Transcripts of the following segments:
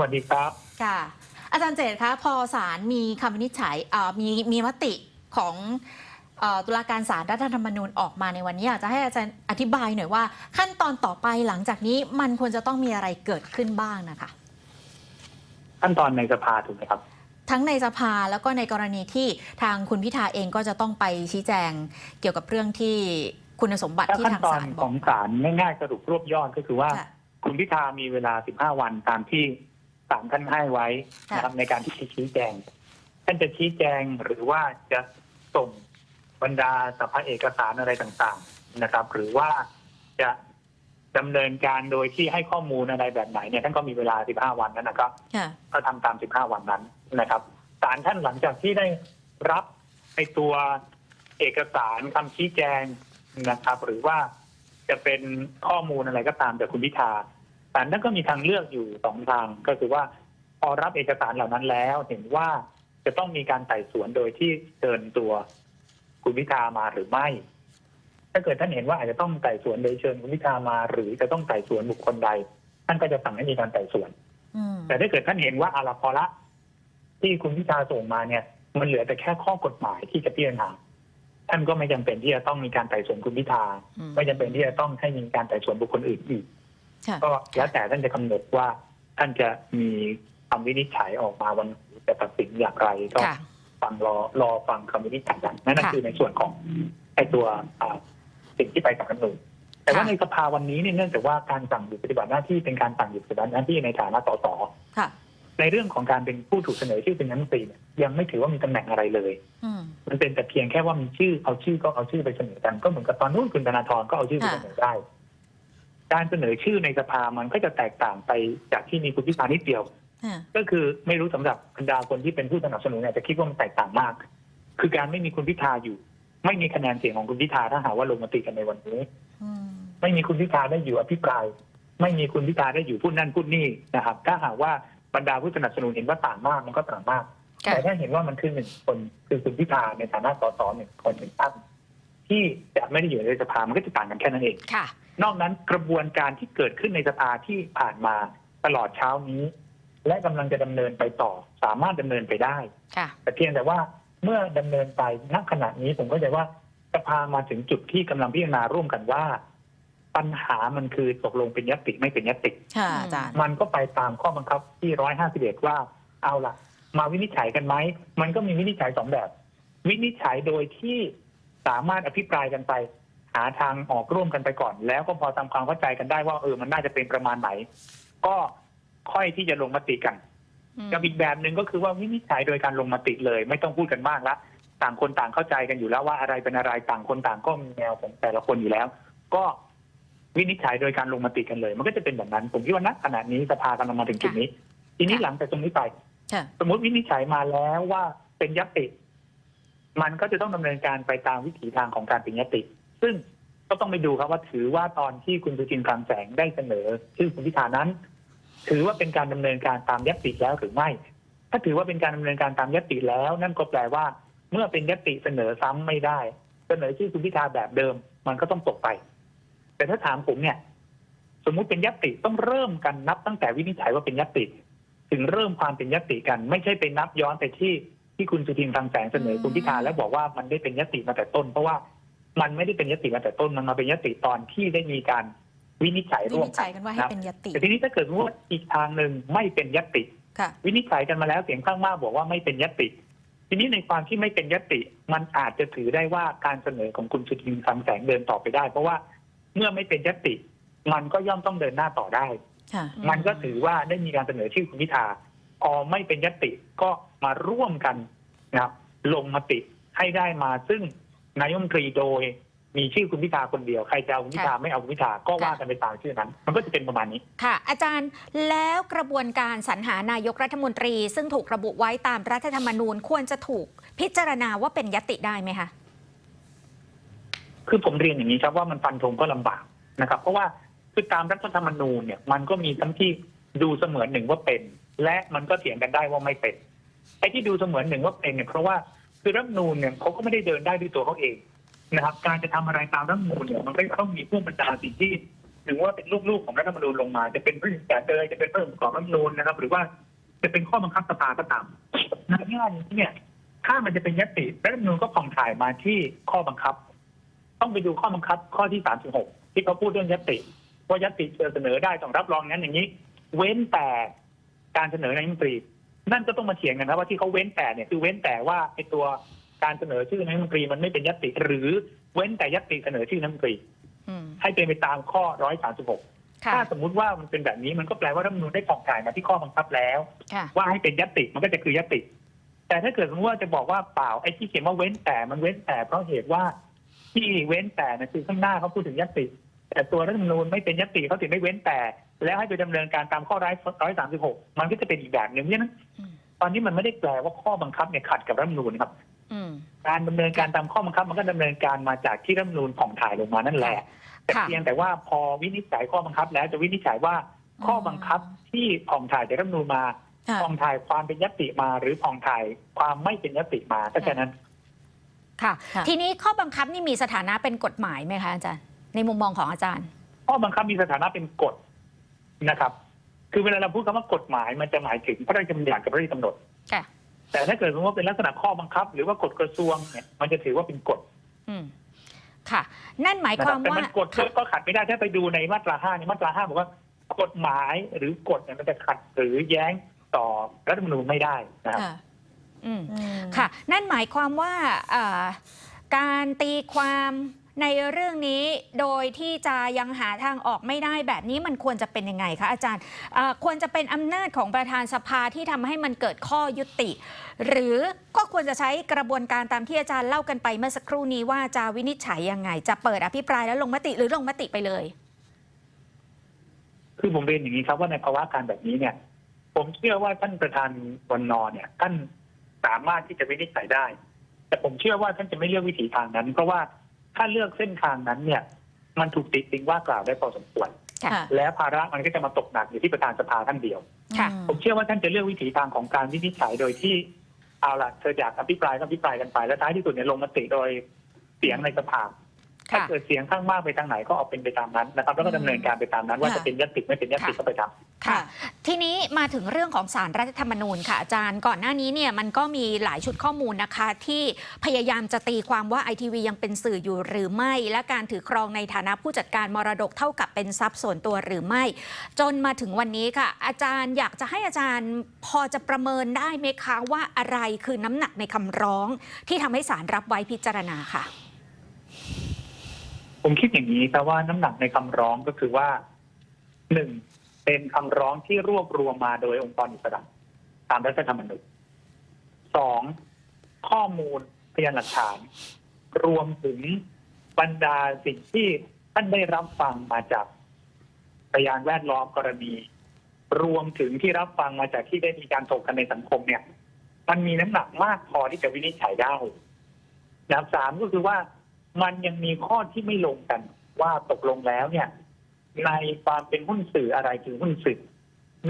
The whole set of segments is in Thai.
วัสดีครับ ค่ะ อาจารย์เจตคะพอศาลมีคำวินิจฉัยเอ่อมีมีมติของเอ่อตุลาการศาลรัฐธรรมนูญออกมาในวันนี้อยากจะให้อาจารย์อธิบายหน่อยว่า ขั้นตอนต่อไปหลังจากนี้มันควรจะต้องมีอะไรเกิดขึ้นบ้างนะคะ ขั้นตอนในสภาถูกไหมครับ ทั้งในสภาแล้วก็ในกรณีที่ทางคุณพิธาเองก็จะต้องไปชี้แจงเกี่ยวกับเรื่องที่คุณสมบัติถ้าที่ขั้นทางตอศานลขบออกงศาลง่ายๆสรุปรวบยอดก็คือว่าค่ะคุณพิธามีเวลา 15 วันตามที่ ศาลท่านให้ไว้ค่ะนะครับในการที่จะชี้แจง ท่านจะชี้แจงหรือว่าจะส่งบรรดาสภาเอกสารอะไรต่างๆนะครับ หรือว่าจะดำเนินการโดยที่ให้ข้อมูลอะไรแบบไหนเนี่ยท่านก็มีเวลา 15 วันนั้นนะครับค่ะก็ทำตาม 15 วันนั้นนะครับศาลท่านหลังจากที่ได้รับในตัวเอกสารคำชี้แจงนะครับ หรือว่าจะเป็นข้อมูลอะไรก็ตามจากคุณพิธา ศาลท่านก็มีทางเลือกอยู่สองทางก็คือว่าพอรับเอกสารเหล่านั้นแล้ว เห็นว่าจะต้องมีการไต่สวนโดยที่เชิญตัวคุณพิธามาหรือไม่ ถ้าเกิดท่านเห็นว่าอาจจะต้องไต่สวนโดยเชิญคุณพิธามา หรือจะต้องไต่สวนบุคคลใด ท่านก็จะสั่งให้มีการไต่สวนอืมแต่ถ้าเกิดท่านเห็นว่าอาราพอละ ที่คุณพิธาส่งมาเนี่ย มันเหลือแต่แค่ข้อกฎหมายที่จะพิจารณาท่านก็ไม่จำเป็นที่จะต้องมีการไต่สวนคุณพิธาอืมไม่จำเป็นที่จะต้องให้มีการไต่สวนบุคคลอื่นอีก ค่ะก็แล้วแต่ท่านจะกำหนดว่าท่านจะมีคำวินิจฉัยออกมาวันไหนจะตัดสินอย่างไรก็ค่ะฟังรอรอฟังคำวินิจฉัยกันนั่นนะค่ะคือในส่วนของไอ้ตัวอ่าสิ่งที่ไปกับรัฐธรรมนูญแต่ว่าค่ะในสภาวันนี้เนี่ยเนื่องจากว่าการสั่งหยุดปฏิบัติหน้าที่เป็นการสั่งหยุดปฏิบัติหน้าที่ในฐานะสสค่ะในเรื่องของการเป็นผู้ถูกเสนอชื่อเป็นรัฐมนตรีเนี่ยยังไม่ถือว่ามีตำแหน่งอะไรเลยอืมมันเป็นแต่เพียงแค่ว่ามีชื่อเอาชื่อก็เอาชื่อไปเสนอกันก็เหมือนกับตอนนู้นคุณธนาธรก็เอาชื่อไปค่ะเสนอได้ การเสนอชื่อในสภามันก็จะแตกต่างไปจากที่มีคุณพิธานิดเดียวค่ะก็คือไม่รู้สำหรับบรรดาคนที่เป็นผู้สนับสนุนเนี่ยจะคิดว่ามันแตกต่างมาก คือการไม่มีคุณพิธาอยู่ ไม่มีคะแนนเสียงของคุณพิธาถ้าหากว่าลงมติกันในวันนี้อืมไม่มีคุณพิธาได้อยู่อภิปราย ไม่มีคุณพิธาได้อยู่พูดนั่นพูดนี่นะครับ ถ้าหากว่าบรรดาผู้สนับสนุนเห็นว่าต่างมากมันก็ต่างมากค่ะแต่ถ้าเห็นว่ามันคือหนึ่งคนคือคุณพิธาในฐานะสสหนึ่งคนหนึ่งท่านที่จะไม่ได้อยู่ในสภามันก็จะต่างกันแค่นั้นเองค่ะ นอกนั้นกระบวนการที่เกิดขึ้นในสภาที่ผ่านมาตลอดเช้านี้ และกำลังจะดำเนินไปต่อ สามารถดำเนินไปได้ค่ะแต่เพียงแต่ว่าเมื่อดำเนินไปณขณะนี้ผมก็จะว่าสภามาถึงจุดที่กำลังพิจารณาร่วมกันว่า ปัญหามันคือตกลงเป็นยติไม่เป็นยติค่ะอาจารย์มันก็ไปตามข้อบังคับที่ร้อยห้าสิบเอ็ดว่าเอาล่ะ มาวินิจฉัยกันไหมมันก็มีวินิจฉัยสองแบบ วินิจฉัยโดยที่สามารถอภิปรายกันไปหาทางออกร่วมกันไปก่อน แล้วก็พอทำความเข้าใจกันได้ว่าเออมันน่าจะเป็นประมาณไหน ก็ค่อยที่จะลงมติกันกับอีกแบบหนึ่งก็คือว่าวินิจฉัยโดยการลงมติเลย ไม่ต้องพูดกันมากละต่างคนต่างเข้าใจกันอยู่แล้วว่าอะไรเป็นอะไรต่างคนต่างก็มีแนวของแต่ละคนอยู่แล้ว ก็วินิจฉัยโดยการลงมติกันเลย มันก็จะเป็นแบบนั้น ผมคิดว่าณขณะนี้สภากำลังมาถึงจุดนี้ ทีนี้ค่ะหลังจากตรงนี้ไปค่ะสมมติวินิจฉัยมาแล้วว่าเป็นยติ มันก็จะต้องดำเนินการไปตามวิถีทางของการเป็นยติ ซึ่งก็ต้องไปดูครับว่าถือว่าตอนที่คุณสุจินต์คลังแสงได้เสนอชื่อคุณพิธานั้น ถือว่าเป็นการดำเนินการตามยติแล้วหรือไม่ ถ้าถือว่าเป็นการดำเนินการตามยติแล้ว นั่นก็แปลว่า เมื่อเป็นยติเสนอซ้ำไม่ได้ เสนอชื่อคุณพิธาแบบเดิม มันก็ต้องตกไป แต่ถ้าถามผมเนี่ย สมมุติเป็นยติต้องเริ่มกันนับตั้งแต่วินิจฉัยว่าเป็นยติ ถึงเริ่มความเป็นยติกัน ไม่ใช่ไปนับย้อนไปที่ที่คุณสุทินทางแสงเสนอคุณพิธาแล้วบอกว่ามันได้เป็นยติมาแต่ต้นเพราะว่า มันไม่ได้เป็นยติมาแต่ต้นมันมาเป็นยติตอนที่ได้มีการวินิจฉัยวิร่วมนิจกัฉัยกันว่าให้นะเป็นยติแต่ทีนี้ถ้าเกิดว่าอีกทางหนึ่งไม่เป็นยติค่ะวินิจฉัยกันมาแล้วเสียงข้างมากบอกว่าไม่เป็นยติ ทีนี้ในความที่ไม่เป็นยติมันอาจจะถือได้ว่าการเสนอของคุณสุทินคลังแสงเดินต่อไปได้ เพราะว่าเมื่อไม่เป็นยติ มันก็ย่อมต้องเดินหน้าต่อได้ค่ะมันก็ถือว่าได้มีการเสนอชื่อคุณพิธาพอไม่เป็นยติก็มาร่วมกันนะครับ ลงมติให้ได้มาซึ่ง นายกรัฐมนตรีโดยมีชื่อคุณพิธาคนเดียว ใครจะเอาคุณพิธาไม่เอาคุณพิธาก็ว่ากันไปตามชื่อนั้น มันก็จะเป็นประมาณนี้ค่ะ อาจารย์แล้วกระบวนการสรรหานายกรัฐมนตรี ซึ่งถูกระบุไว้ตามรัฐธรรมนูญควรจะถูกพิจารณาว่าเป็นยติได้ไหมคะคือผมเรียนอย่างนี้ครับว่ามันฟันธงก็ลำบากนะครับ เพราะว่าคือตามรัฐธรรมนูญเนี่ยมันก็มีทั้งที่ดูเสมือนหนึ่งว่าเป็น และมันก็เถียงกันได้ว่าไม่เป็นไอ้ที่ดูเสมือนหนึ่งว่าเป็นเนี่ยเพราะว่า คือรัฐมนูญเนี่ยเขาก็ไม่ได้เดินได้ด้วยตัวเขาเองนะครับ การจะทำอะไรตามรัฐมนูญเนี่ยมันก็ต้องมีผู้บรรดาสิ่งที่หรือว่าเป็นลูกๆของรัฐธรรมนูญลงมา จะเป็นเรื่องแต่เดยจะเป็นเรื่องของรัฐมนูญนะครับ หรือว่าจะเป็นข้อบังคับสภาก็ตามในแง่นี้เนี่ย ถ้ามันจะเป็นยติรัฐธรรมนูญก็ผ่องถ่ายมาที่ข้อบังคับ ต้องไปดูข้อบังคับข้อที่36ที่เขาพูดเรื่องยติว่ายติจะเสนอได้ต้องรับรองนั้นอย่างนี้ เว้นแต่การเสนอนายมนตรี นั่นก็ต้องมาเถียงกันครับว่าที่เขาเว้นแต่เนี่ยคือเว้นแต่ว่าไอ้ตัวการเสนอชื่อนายกรัฐมนตรีมันไม่เป็นยติ หรือเว้นแต่ยติเสนอชื่อนายกรัฐมนตรีอืมให้เป็นไปตามข้อ 136ค่ะถ้าสมมุติว่ามันเป็นแบบนี้มันก็แปลว่ารัฐธรรมนูญได้ผ่องถ่ายมาที่ข้อบังคับแล้วค่ะว่าให้เป็นยติมันก็จะคือยติ แต่ถ้าเกิดสมมติว่าจะบอกว่าเปล่าไอ้ที่เขียนว่าเว้นแต่มันเว้นแต่เพราะเหตุว่าที่เว้นแต่นะคือข้างหน้าเขาพูดถึงยติ แต่ตัวรัฐธรรมนูญไม่เป็นยติเขาถึงไม่เว้นแต่ แล้วให้ไปดำเนินการตามข้อร้อยร้อยสามสิบหกมันก็จะเป็นอีกแบบหนึ่งเพราะฉะนั้นอืมตอนนี้มันไม่ได้แปลว่าข้อบังคับเนี่ยขัดกับรัฐธรรมนูญครับอืม การดำเนินการตามข้อบังคับ มันก็ดำเนินการมาจากที่รัฐธรรมนูญผ่องถ่ายลงมานั่นแหละ แต่ค่ะ เพียงแต่ว่าพอวินิจฉัยข้อบังคับ แล้วจะวินิจฉัยว่าข้อบังคับที่ผ่องถ่ายจากรัฐธรรมนูญมาค่ะผ่องถ่ายความเป็นยติมา หรือผ่องถ่ายความไม่เป็นยติมาก็แค่นั้น ค่ะ ค่ะ ทีนี้ข้อบังคับนี่มีสถานะเป็นกฎหมายไหมคะอาจารย์ ในมุมมองของอาจารย์ ข้อบังคับมีสถานะเป็นกฎ นะครับ คือเวลาเราพูดคำว่ากฎหมายมันจะหมายถึงพระราชบัญญัติกับพระราชกำหนดค่ะ แต่ถ้าเกิดสมมติว่าเป็นลักษณะข้อบังคับ หรือว่ากฎกระทรวงเนี่ยมันจะถือว่าเป็นกฎอืมค่ะ นั่นหมายนะคครัวาบมแต่ว่ามันกฎค่ะก็ขัดไม่ได้ถ้าไปดูในมาตราห้าในมาตราห้าบอกว่ากฎหมายหรือกฎเนี่ยมันจะขัดหรือแย้งต่อรัฐธรรมนูญไม่ได้นะครับค่ะอืมอืมค่ะนั่นหมายความว่าเอ่อการตีความ ในเรื่องนี้โดยที่จะยังหาทางออกไม่ได้แบบนี้มันควรจะเป็นยังไงคะอาจารย์ควรจะเป็นอำนาจของประธานสภาที่ทำให้มันเกิดข้อยุติ หรือก็ควรจะใช้กระบวนการตามที่อาจารย์เล่ากันไปเมื่อสักครู่นี้ว่าจะวินิจฉัยยังไง จะเปิดอภิปรายแล้วลงมติหรือลงมติไปเลย คือผมเรียนอย่างนี้ครับว่าในภาวะการแบบนี้เนี่ย ผมเชื่อว่าท่านประธานวันนอเนี่ยท่านสามารถที่จะวินิจฉัยได้ แต่ผมเชื่อว่าท่านจะไม่เลือกวิถีทางนั้น เพราะว่า ถ้าเลือกเส้นทางนั้นเนี่ย มันถูกติดติงว่ากล่าวได้พอสมควร ค่ะค่ะและภาระมันก็จะมาตกหนักอยู่ที่ประธานสภาท่านเดียว ค่ะอืมผมเชื่อว่าท่านจะเลือกวิถีทางของการวินิจฉัยโดยที่เอาล่ะเธออยากอภิปรายก็อภิปรายกันไป แล้วท้ายที่สุดเนี่ยลงมติโดยเสียงในสภาถ้าค่ะ เกิดเสียงข้างมากไปทางไหนก็เอาเป็นไปตามนั้นนะครับ แล้วก็ดำเนินการไปตามนั้น ว่าค่ะ จะเป็นยติไม่เป็นยติค่ะก็ไปตาม ค่ะ ทีนี้มาถึงเรื่องของสารรัฐธรรมนูญค่ะอาจารย์ก่อนหน้านี้เนี่ยมันก็มีหลายชุดข้อมูลนะคะ ที่พยายามจะตีความว่าไอทีวียังเป็นสื่ออยู่หรือไม่ และการถือครองในฐานะผู้จัดการมรดกเท่ากับเป็นทรัพย์ส่วนตัวหรือไม่ จนมาถึงวันนี้ค่ะ อาจารย์อยากจะให้อาจารย์พอจะประเมินได้ไหมคะว่าอะไรคือน้ำหนักในคำร้อง ที่ทำให้ศาลรับไว้พิจารณาค่ะ ผมคิดอย่างนี้ครับว่าน้ำหนักในคำร้องก็คือว่าหนึ่ง เป็นคำร้องที่รวบรวมมาโดยองค์กรอิสระตามรัฐธรรมนูญสองข้อมูลพยานหลักฐาน รวมถึงบรรดาสิ่งที่ท่านได้รับฟังมาจากพยานแวดล้อมกรณี รวมถึงที่รับฟังมาจากที่ได้มีการถกกันในสังคมเนี่ย มันมีน้ำหนักมากพอที่จะวินิจฉัยได้นะครับสามก็คือว่ามันยังมีข้อที่ไม่ลงกันว่าตกลงแล้วเนี่ย ในความเป็นหุ้นสื่ออะไรคือหุ้นสื่อ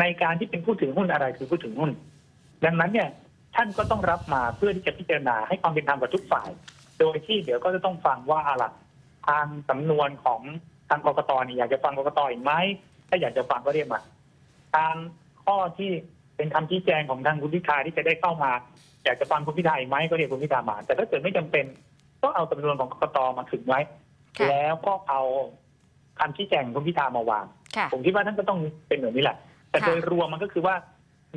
ในการที่เป็นผู้ถือหุ้นอะไรคือผู้ถือหุ้น ดังนั้นเนี่ยท่านก็ต้องรับมาเพื่อที่จะพิจารณาให้ความเป็นธรรมกับทุกฝ่าย โดยที่เดี๋ยวก็จะต้องฟังว่าอะไรทางสำนวนของทางกกตนี่อยากจะฟังกกตอีกไหมถ้าอยากจะฟังก็เรียกมาทางข้อที่เป็นคำชี้แจงของทางคุณพิธาที่จะได้เข้ามา อยากจะฟังคุณพิธาอีกไหมก็เรียกคุณพิธามาแต่ถ้าเกิดไม่จำเป็นก็เอาสำนวนของกกตมาถึงไว้ค่ะแล้วก็เอา คำชี้แจงของคุณพิธามาวาง ค่ะ ผมคิดว่าท่านก็ต้องเป็นแบบนี้แหละ แต่ค่ะ โดยรวมมันก็คือว่า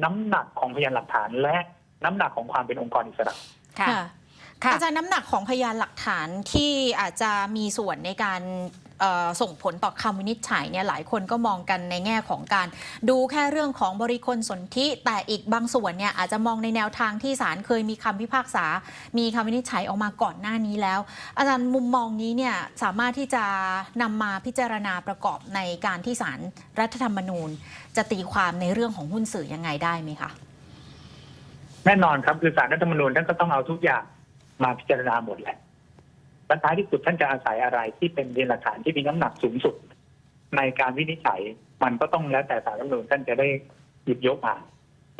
น้ำหนักของพยานหลักฐานและน้ำหนักของความเป็นองค์กรอิสระ ค่ะ ค่ะค่ะอาจารย์น้ำหนักของพยานหลักฐานที่อาจจะมีส่วนในการเอ่อ ส่งผลต่อคำวินิจฉัยเนี่ยหลายคนก็มองกันในแง่ของการดูแค่เรื่องของบริคลสนธิแต่อีกบางส่วนเนี่ยอาจจะมองในแนวทางที่ศาลเคยมีคำพิพากษา มีคำวินิจฉัยออกมาก่อนหน้านี้แล้ว อาจารย์มุมมองนี้เนี่ยสามารถที่จะนำมาพิจารณาประกอบในการที่ศาลรรัฐธรรมนูญ จะตีความในเรื่องของหุ้นสื่อยังไงได้ไหมคะแน่นอนครับคือสารรัฐธรรมนูญท่านก็ต้องเอาทุกอย่างมาพิจารณาหมดแหละ และท้ายที่สุดท่านจะอาศัยอะไรที่เป็นพยานหลักฐานที่มีน้ำหนักสูงสุด ในการวินิจฉัยมันก็ต้องแล้วแต่สารรัฐมนูญท่านจะได้หยิบยกมา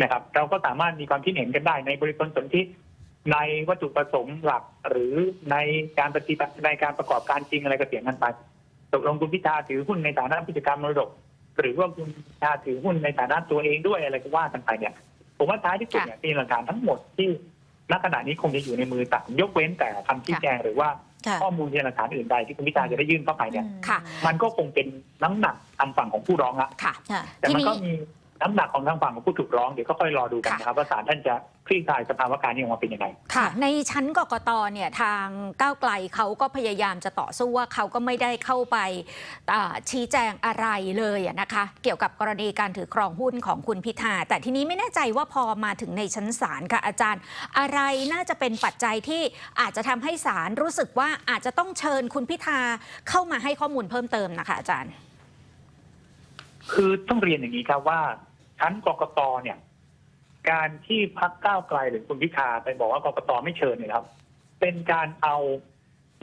นะครับ เราก็สามารถมีความคิดเห็นกันได้ในบริบทสนธิในวัตถุประสงค์หลักหรือในการปฏิบัติในการประกอบการจริงอะไรก็เสียงกันไปตกลงคุณพิธาถือหุ้นในฐานะผู้จัดการมรดก หรือว่าคุณพิธาถือหุ้นในฐานะตัวเองด้วยอะไรก็ว่ากันไปเนี่ยผมว่าท้ายที่สุดเนี่ยเป็นหลักฐานทั้งหมดที่ณขณะนี้คงจะอยู่ในมือศาลยกเว้นแต่คำชี้แจงหรือว่า ข้อมูลพยานหลักฐานอื่นใดที่คุณพิธาจะได้ยื่นเข้าไปเนี่ยค่ะ มันก็คงเป็นน้ำหนักทางฝั่งของผู้ร้องละค่ะค่ะแต่ทีมันนี้ก็มี น้ำหนักของทางฝั่งของผู้ถูกร้องเดี๋ยวก็ค่อยรอดูกันนะครับว่าศาลท่านจะคลี่คลายสภาวะการนี้ออกมาเป็นยังไง ค่ะ ในชั้นกกตเนี่ยทางก้าวไกลเขาก็พยายามจะต่อสู้ว่าเขาก็ไม่ได้เข้าไปอ่าชี้แจงอะไรเลยอะนะคะ เกี่ยวกับกรณีการถือครองหุ้นของคุณพิธา แต่ทีนี้ไม่แน่ใจว่าพอมาถึงในชั้นศาลค่ะอาจารย์ อะไรน่าจะเป็นปัจจัยที่อาจจะทำให้ศาลรู้สึกว่าอาจจะต้องเชิญคุณพิธาเข้ามาให้ข้อมูลเพิ่มเติมนะคะอาจารย์ คือต้องเรียนอย่างนี้ครับว่า ชั้นกกตเนี่ย การที่พักก้าวไกลหรือคุณพิธาไปบอกว่ากกตไม่เชิญเนี่ยครับ เป็นการเอา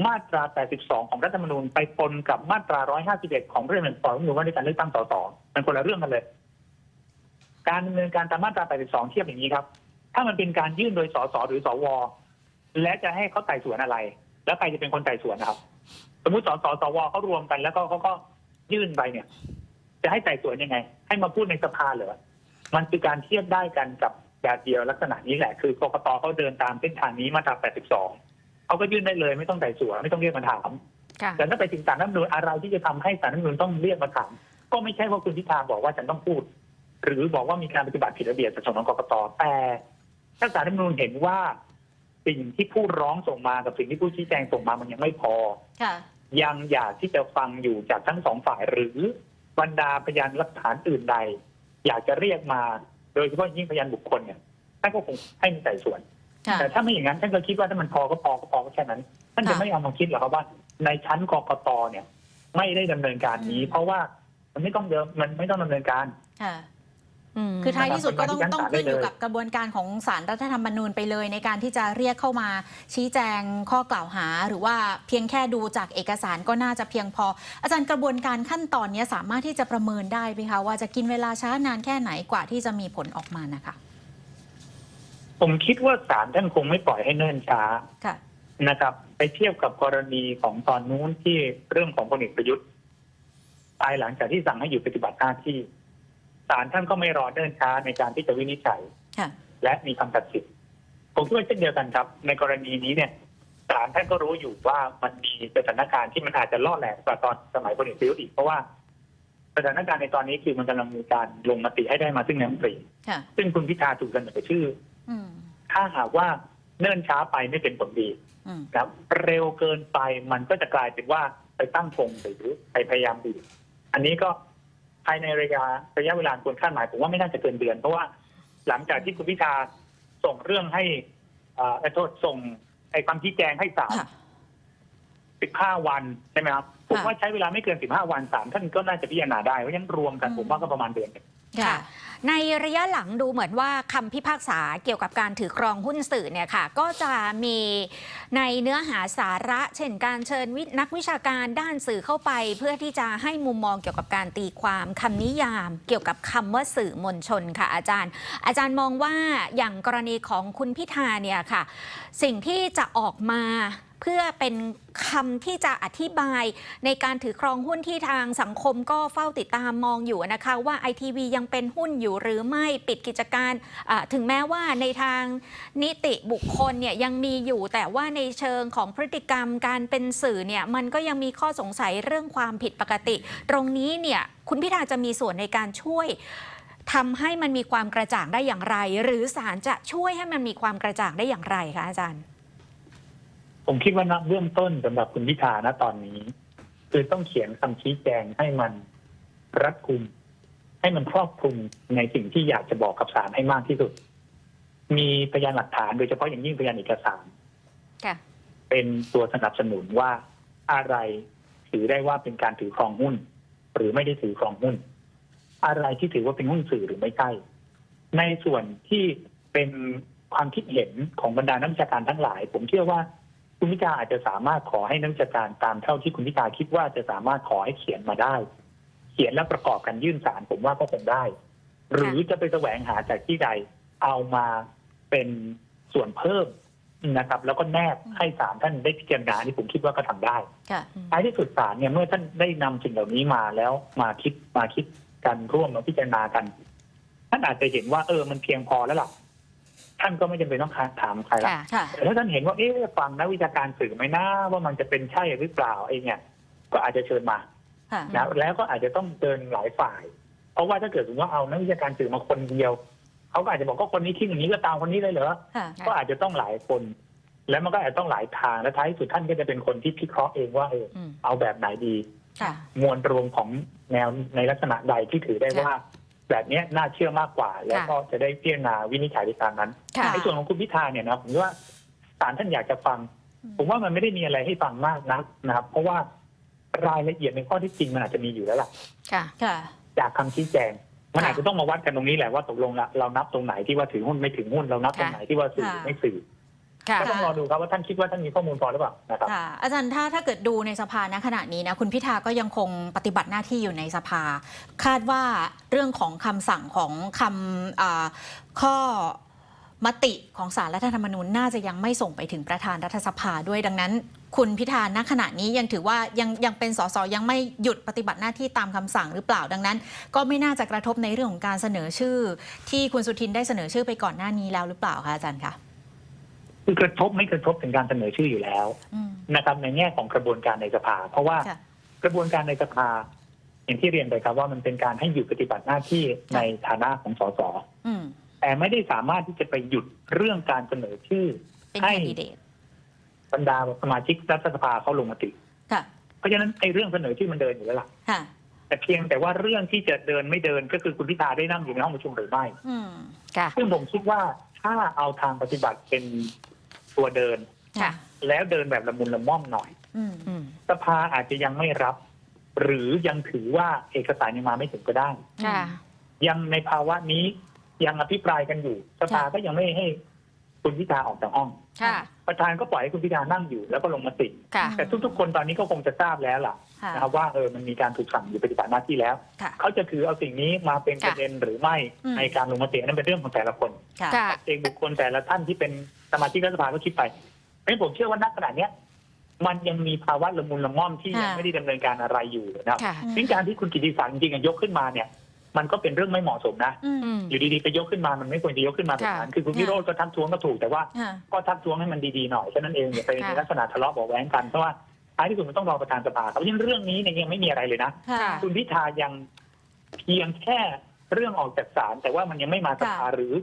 มาตรา 82 ของรัฐธรรมนูญไปปนกับมาตรา 151 ของพระราชบัญญัติรัฐธรรมนูญว่าในการเลือกตั้งสสมันคนละเรื่องกันเลย การดำเนินการตามมาตรา 82 เทียบอย่างนี้ครับ ถ้ามันเป็นการยื่นโดยสสหรือสว และจะให้เขาไต่สวนอะไร แล้วใครจะเป็นคนไต่สวนนะครับ สมมติสสสวเขารวมกันแล้วก็เขาก็ยื่นไปเนี่ย จะให้ไต่สวนยังไง ให้มาพูดในสภาเหรอ มันคือการเทียบได้กันกับแบบเดียวลักษณะนี้แหละ คือกกตเขาเดินตามเส้นทางนี้มาตรา82เขาก็ยื่นได้เลยไม่ต้องไต่สวนไม่ต้องเรียกมาถามค่ะแต่ถ้าไปถึงศาลรัฐธรรมนูญอะไรที่จะทำให้ศาลรัฐธรรมนูญต้องเรียกมาถาม ก็ไม่ใช่ว่าคุณพิธาบอกว่าฉันต้องพูด หรือบอกว่ามีการปฏิบัติผิดระเบียบจากส่วนของกกตแต่ถ้าศาลรัฐธรรมนูญเห็นว่าสิ่งที่ผู้ร้องส่งมากับสิ่งที่ผู้ชี้แจงส่งมามันยังไม่พอค่ะยังอยากที่จะฟังอยู่จากทั้งสองฝ่ายหรือบรรดาพยานหลักฐานอื่นใด อยากจะเรียกมาโดยเฉพาะยิ่งพยานบุคคลเนี่ยท่านก็คงให้มีไต่สวนค่ะแต่ถ้าไม่อย่างนั้นท่านก็คิดว่าถ้ามันพอก็พอก็พอก็แค่นั้น ท่านจะค่ะไม่เอามาคิดหรอกครับว่า ในชั้นกกตเนี่ย ไม่ได้ดำเนินการนี้อืมเพราะว่ามันไม่ต้องเดิมมันไม่ต้องดำเนินการ ค่ะมคือท้ายที่สุดก็ต้องนะครับต้องเป็นการขึ้นอยู่ได้เลยกับกระบวนการของศาลรัฐธรรมนูญไปเลย ในการที่จะเรียกเข้ามาชี้แจงข้อกล่าวหา หรือว่าเพียงแค่ดูจากเอกสารก็น่าจะเพียงพอ อาจารย์กระบวนการขั้นตอนนี้สามารถที่จะประเมินได้ไหมคะว่าจะกินเวลาช้านานแค่ไหนกว่าที่จะมีผลออกมานะคะ ผมคิดว่าศาลท่านคงไม่ปล่อยให้เนิ่นช้าค่ะนะครับ ไปเทียบกับกรณีของตอนนู้นที่เรื่องของพลเอกประยุทธ์ภายหลังจากที่สั่งให้หยุดปฏิบัติหน้าที่ ศาลท่านก็ไม่รอเนิ่นช้าในการที่จะวินิจฉัยค่ะและมีคำตัดสินผมคิดว่าเช่นเดียวกันครับ ในกรณีนี้เนี่ยศาลท่านก็รู้อยู่ว่ามันมีสถานการณ์ที่มันอาจจะล่อแหลมกว่าตอนสมัยพลเอกประยุทธ์อีกเพราะว่าสถานการณ์ในตอนนี้คือมันกำลังมีการลงมติให้ได้มาซึ่งนายกรัฐมนตรีค่ะซึ่งคุณพิธาถูกเสนอชื่ออืมถ้าหากว่าเนิ่นช้าไปไม่เป็นผลดีอืมครับเร็วเกินไปมันก็จะกลายเป็นว่าไปตั้งธงหรือไปพยายามบีบอันนี้ก็ ภายในระยะระยะเวลาควรคาดหมายผมว่าไม่น่าจะเกินเดือน เพราะว่าหลังจากที่คุณพิธาส่งเรื่องให้อ่าเอ่อโทษส่งไอ้ความชี้แจงให้ศาลค่ะ15วันใช่ไหมครับผมค่ะว่าใช้เวลาไม่เกิน15วันศาลท่านก็น่าจะพิจารณาได้เพราะฉะนั้นรวมกันอืมผมว่าก็ประมาณเดือนหนึ่ง ค่ะในระยะหลังดูเหมือนว่าคำพิพากษาเกี่ยวกับการถือครองหุ้นสื่อเนี่ยค่ะ ก็จะมีในเนื้อหาสาระ เช่นการเชิญนักวิชาการด้านสื่อเข้าไป เพื่อที่จะให้มุมมองเกี่ยวกับการตีความคำนิยาม เกี่ยวกับคำว่าสื่อมวลชนค่ะ อาจารย์ อาจารย์มองว่าอย่างกรณีของคุณพิธาเนี่ยค่ะ สิ่งที่จะออกมา เพื่อเป็นคำที่จะอธิบายในการถือครองหุ้นที่ทางสังคมก็เฝ้าติดตามมองอยู่นะคะ ว่าไอทีวียังเป็นหุ้นอยู่หรือไม่ปิดกิจการถึงแม้ว่าในทางนิติบุคคลเนี่ยยังมีอยู่ แต่ว่าในเชิงของพฤติกรรมการเป็นสื่อเนี่ยมันก็ยังมีข้อสงสัยเรื่องความผิดปกติ ตรงนี้เนี่ยคุณพิธาจะมีส่วนในการช่วยทำให้มันมีความกระจ่างได้อย่างไร หรือศาลจะช่วยให้มันมีความกระจ่างได้อย่างไรคะอาจารย์ ผมคิดว่าณเบื้องต้นสำหรับคุณพิธาณตอนนี้ คือต้องเขียนคำชี้แจงให้มันรัดกุม ให้มันครอบคลุมในสิ่งที่อยากจะบอกกับศาลให้มากที่สุด มีพยานหลักฐานโดยเฉพาะอย่างยิ่งพยานเอกสารค่ะเป็นตัวสนับสนุนว่าอะไรถือได้ว่าเป็นการถือครองหุ้น หรือไม่ได้ถือครองหุ้น อะไรที่ถือว่าเป็นหุ้นสื่อหรือไม่ใช่ในส่วนที่เป็นความคิดเห็นของบรรดานักวิชาการทั้งหลาย ผมเชื่อว่า คุณพิธาอาจจะสามารถขอให้นักวิชาการตามเท่าที่คุณพิธาคิดว่าจะสามารถขอให้เขียนมาได้ เขียนแล้วประกอบกันยื่นศาลผมว่าก็คงได้ หรือจะไปแสวงหาจากที่ใดเอามาเป็นส่วนเพิ่มนะครับ แล้วก็แนบให้ศาลท่านได้พิจารณานี่ผมคิดว่าก็ทำได้ท้ายที่สุดศาลเนี่ยเมื่อท่านได้นำสิ่งเหล่านี้มาแล้วมาคิดมาคิดกันร่วมมาพิจารณากัน ท่านอาจจะเห็นว่าเออมันเพียงพอแล้วล่ะ ท่านก็ไม่จำเป็นต้องถามใครละค่ะค่ะ แต่ถ้าท่านเห็นว่าเอ๊ะฟังนักวิชาการสื่อไหมนะว่ามันจะเป็นใช่หรือเปล่าไอ้เนี่ย ก็อาจจะเชิญมาค่ะ นะแล้วก็อาจจะต้องเชิญหลายฝ่าย เพราะว่าถ้าเกิดสมมติว่าเอานักวิชาการสื่อมาคนเดียวเขาก็อาจจะบอกก็คนนี้คิดอย่างนี้ก็ตามคนนี้เลยเหรอค่ะ ก็อาจจะต้องหลายคน แล้วมันก็อาจจะต้องหลายทางและท้ายที่สุดท่านก็จะเป็นคนที่พิเคราะห์เองว่าเอออืม เอาแบบไหนดี ค่ะ มวลรวมของแนวในลักษณะใดที่ถือได้ว่า แบบเนี้ยน่าเชื่อมากกว่า แล้วก็จะได้พิจารณาวินิจฉัยในตามนั้นค่ะในส่วนของคุณพิธาเนี่ยนะผมว่าศาลท่านอยากจะฟัง ผมว่ามันไม่ได้มีอะไรให้ฟังมากนักนะครับ เพราะว่ารายละเอียดในข้อที่จริงมันอาจจะมีอยู่แล้วล่ะค่ะค่ะจากคำชี้แจงมันค่ะอาจจะต้องมาวัดกันตรงนี้แหละว่าตกลงละเรานับตรงไหนที่ว่าถือหุ้นไม่ถือหุ้นเรานับตรงไหนที่ว่าสื่อค่ะไม่สื่อค่ะ ก็ต้องรอดูครับว่าท่านคิดว่าท่านมีข้อมูลพอหรือเปล่านะครับค่ะอาจารย์ถ้าถ้าเกิดดูในสภาณขณะนี้นะคุณพิธาก็ยังคงปฏิบัติหน้าที่อยู่ในสภา คาดว่าเรื่องของคำสั่งของคำอ่าข้อมติของสารรัฐธรรมนูญน่าจะยังไม่ส่งไปถึงประธานรัฐสภาด้วยดังนั้น คุณพิธาณขณะนี้ยังถือว่ายังยังเป็นสสยังไม่หยุดปฏิบัติหน้าที่ตามคำสั่งหรือเปล่าดังนั้น ก็ไม่น่าจะกระทบในเรื่องของการเสนอชื่อ ที่คุณสุทินได้เสนอชื่อไปก่อนหน้านี้แล้วหรือเปล่าคะอาจารย์คะ คือกระทบไม่กระทบถึงการเสนอชื่ออยู่แล้วอืมนะครับในแง่ของกระบวนการในสภา เพราะว่าค่ะกระบวนการในสภา อย่างที่เรียนไปครับว่ามันเป็นการให้หยุดปฏิบัติหน้าที่ในฐานะของสสอืมแต่ไม่ได้สามารถที่จะไปหยุดเรื่องการเสนอชื่อเป็นให้แคนดิเดตบรรดาสมาชิกรัฐสภาเขาลงมติค่ะเพราะฉะนั้นไอ้เรื่องเสนอชื่อมันเดินอยู่แล้วล่ะค่ะแต่เพียงแต่ว่าเรื่องที่จะเดินไม่เดินก็คือคุณพิธาได้นั่งอยู่ในห้องประชุมหรือไม่อืมค่ะซึ่งผมคิดว่าถ้าเอาทางปฏิบัติเป็น ตัวเดิน ค่ะ แล้วเดินแบบละมุนละม่อมหน่อย อืมอืมสภาอาจจะยังไม่รับ หรือยังถือว่าเอกสารยังมาไม่ถึงก็ได้ ค่ะ ยังในภาวะนี้ยังอภิปรายกันอยู่ สภาก็ยังไม่ให้คุณพิธาออกจากห้อง ค่ะ ประธานก็ปล่อยให้คุณพิธานั่งอยู่แล้วก็ลงมติ ค่ะ แต่ทุกๆ คนตอนนี้ก็คงจะทราบแล้วล่ะค่ะ นะครับว่าเออมันมีการถูกสั่งอยู่ปฏิบัติหน้าที่แล้ว ค่ะ เขาจะถือเอาสิ่งนี้มาเป็นประเด็นหรือไม่อืม ในการลงมติอันนั้นเป็นเรื่องของแต่ละคนค่ะ ค่ะ เองบุคคลแต่ละท่านที่เป็นสมาชิกรัฐสภาก็คิดไปเพราะฉะนั้นผมเชื่อว่าณขณะเนี้ยมันยังมีภาวะละมุนละม่อมที่ยังค่ะ ไม่ได้ดำเนินการอะไรอยู่นะครับค่ะ ซึ่งการที่คุณกิติศักดิ์จริงๆยกขึ้นมาเนี่ย มันก็เป็นเรื่องไม่เหมาะสมนะ อืมอืม อยู่ดีๆไปยกขึ้นมามันไม่ควรจะยกขึ้นมาแบบนั้นค่ะ คือคุณวิโรจน์ก็ทักท้วงก็ถูกแต่ว่า ค่ะ ก็ทักท้วงให้มันดีๆหน่อยแค่นั้นเองอย่าไปในค่ะลักษณะทะเลาะเบาะแว้งกันเพราะว่า ท้ายที่สุดมันต้องรอประธานสภาครับเพราะฉะนั้นเรื่องนี้เนี่ยยังไม่มีอะไรเลยนะ ค่ะ คุณพิธายังเพียงแค่เรื่องออกจากศาลแต่ว่ามันยังไม่มาสภาค่ะหรือ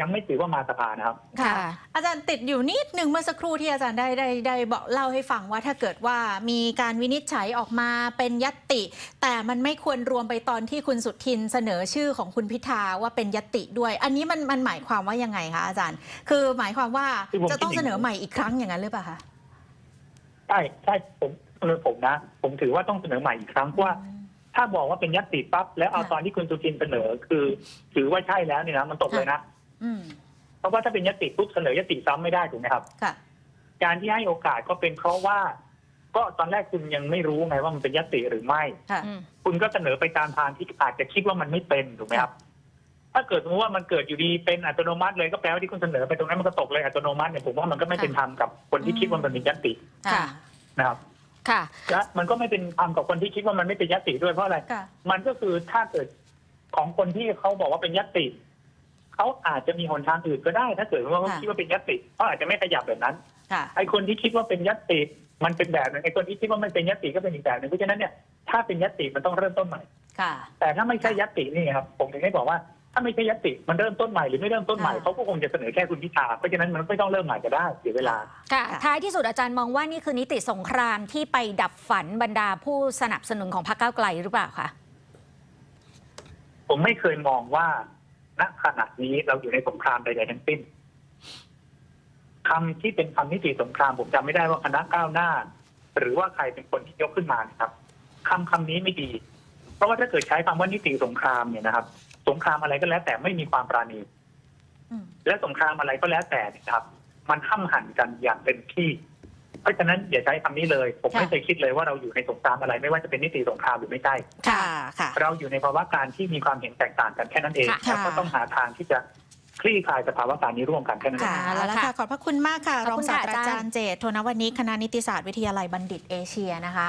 ยังไม่ถือว่ามาสภานะครับ ค่ะ อาจารย์ติดอยู่นิดหนึ่งเมื่อสักครู่ที่อาจารย์ได้ได้ได้บอกเล่าให้ฟังว่าถ้าเกิดว่ามีการวินิจฉัยออกมาเป็นยัตติ แต่มันไม่ควรรวมไปตอนที่คุณสุทินเสนอชื่อของคุณพิธาว่าเป็นยัตติด้วย อันนี้มันมันหมายความว่ายังไงคะอาจารย์ คือหมายความว่าคือผมจะต้องคิดอย่าง เสนอใหม่อีกครั้งอย่างนั้นหรือเปล่าคะ ใช่ใช่ผมเลยผมนะ ผมถือว่าต้องเสนอใหม่อีกครั้งเพราะว่า ถ้าบอกว่าเป็นยัตติปั๊บแล้วเอาค่ะตอนที่คุณสุทินเสนอ คือ ถือว่าใช่แล้วเนี่ยนะมันตกเลยนะอืมเพราะว่าถ้าเป็นยัตติปุ๊บเสนอยัตติซ้ำไม่ได้ถูกไหมครับ ค่ะ การที่ให้โอกาสก็เป็นเพราะว่า ก็ตอนแรกคุณยังไม่รู้ไงว่ามันเป็นยัตติหรือไม่ ค่ะ อืม คุณก็เสนอไปตามทางที่อาจจะคิดว่ามันไม่เป็นถูกไหมครับ ถ้าเกิดสมมติว่ามันเกิดอยู่ดีเป็นอัตโนมัติเลยก็แปลว่าที่คุณเสนอไปตรงนั้นมันก็ตกเลยอัตโนมัติเนี่ยผมว่ามันก็ไม่เป็นธรรมกับคนที่คิดว่ามันเป็นยัตติค่ะ นะครับค่ะ และมันก็ไม่เป็นธรรมกับคนที่คิดว่ามันไม่เป็นยัตติด้วยเพราะอะไร ค่ะ มันก็คือถ้าเกิดของคนที่เขาบอกว่าเป็นยัตติเขาอาจจะมีหนทางอื่นก็ได้ ถ้าเกิดว่าเขาค่ะ คิดว่าเป็นยัตติเขาอาจจะไม่ขยับแบบนั้น ค่ะ ไอ้คนที่คิดว่าเป็นยัตติมันเป็นแบบหนึงไอ้คนที่คิดว่ามันเป็นยัตติก็เป็นอีกแบบหนึงเพราะฉะนั้นเนี่ยถ้าเป็นยัตติมันต้องเริ่มต้นใหม่ ค่ะ แต่ถ้าไม่ใช่ยัตตินี่ครับ ผมถึงได้บอกว่า ถ้าไม่ใช่ยัตติมันเริ่มต้นใหม่หรือไม่เริ่มต้นใหม่ค่ะเขาก็คงจะเสนอแค่คุณพิธาเพราะฉะนั้นมันไม่ต้องเริ่มใหม่ก็ได้เสียเวลาค่ะค่ะท้ายที่สุดอาจารย์มองว่านี่คือนิติสงครามที่ไปดับฝันบรรดาผู้สนับสนุนของพรรคก้าวไกลหรือเปล่าคะผมไม่เคยมองว่าณขณะนี้เราอยู่ในสงครามใดๆทั้งสิ้นคำที่เป็นคำนิติสงครามผมจำไม่ได้ว่าคณะก้าวหน้า หรือว่าใครเป็นคนที่ยกขึ้นมานะครับคำคำนี้ไม่ดี เพราะว่าถ้าเกิดใช้คำว่านิติสงครามเนี่ยนะครับ สงครามอะไรก็แล้วแต่ไม่มีความปราณีอืมและสงครามอะไรก็แล้วแต่เนี่ยนะครับ มันห้ำหั่นกันอย่างเต็มที่ เพราะฉะนั้นอย่าใช้คำนี้เลย ผมค่ะไม่เคยคิดเลยว่าเราอยู่ในสงครามอะไร ไม่ว่าจะเป็นนิติสงครามหรือไม่ใช่ค่ะค่ะเราอยู่ในภาวะการที่มีความเห็นแตกต่างกันแค่นั้นเองค่ะแล้วก็ต้องหาทางที่จะคลี่คลายสภาวะการนี้ร่วมกันแค่นั้นเองค่ะเอาละแล้วค่ะค่ะ ขอบพระคุณมากค่ะขอบรองคุณศาค่ะสตราอาจารย์จารย์เจตโทนวณิชคณะนิติศาสตร์วิทยาลัยบัณฑิตเอเชียนะคะ